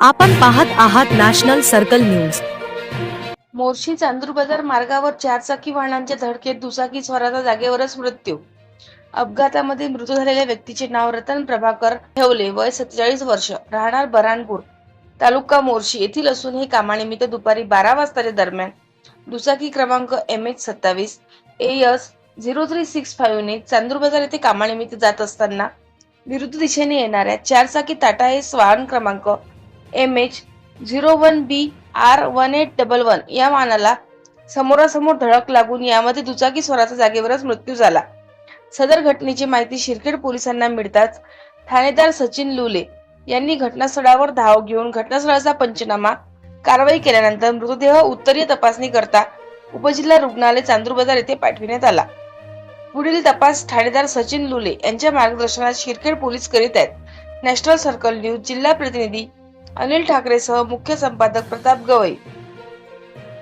आपण पाहत आहात national circle news. Morshi Chandur Bazar मार्गावर चारचाकी वाहनांच्या धडकेत दुचाकी स्वराचा जागेवरच मृत्यू. अपघातामध्ये मृत्यू झालेल्या व्यक्तीचे नाव रतन प्रभाकर ठेवले वय सत्तेचाळीस वर्ष राहणार बराणपूर तालुका मोर्शी येथील असून हे कामानिमित्त दुपारी बारा वाजताच्या दरम्यान दुचाकी क्रमांक एम एच सत्तावीस A S zero three six फाईव्हने Chandur Bazar येथे कामानिमित्त जात असताना विरुद्ध दिशेने येणाऱ्या चारचाकी टाटा एस वाहन क्रमांक M H zero one B R one eight double one या वाहनाला समोरासमोर धडक लागून यामध्ये दुचाकी स्वराचा जागेवरच मृत्यू झाला. सदर घटनेची माहिती शिरखेड पोलिसांना मिळताच ठाणेदार सचिन लुले यांनी घटनास्थळावर धाव घेऊन घटनास्थळाचा पंचनामा कारवाई केल्यानंतर मृतदेह उत्तरीय तपासणी करता उपजिल्हा रुग्णालय चांदूर बाजार येथे पाठविण्यात आला. पुढील तपास ठाणेदार सचिन लुले यांच्या मार्गदर्शनात शिरखेड पोलीस करीत आहेत. नॅशनल सर्कल न्यूज जिल्हा प्रतिनिधी अनिल ठाकरेसह मुख्य संपादक प्रताप गवई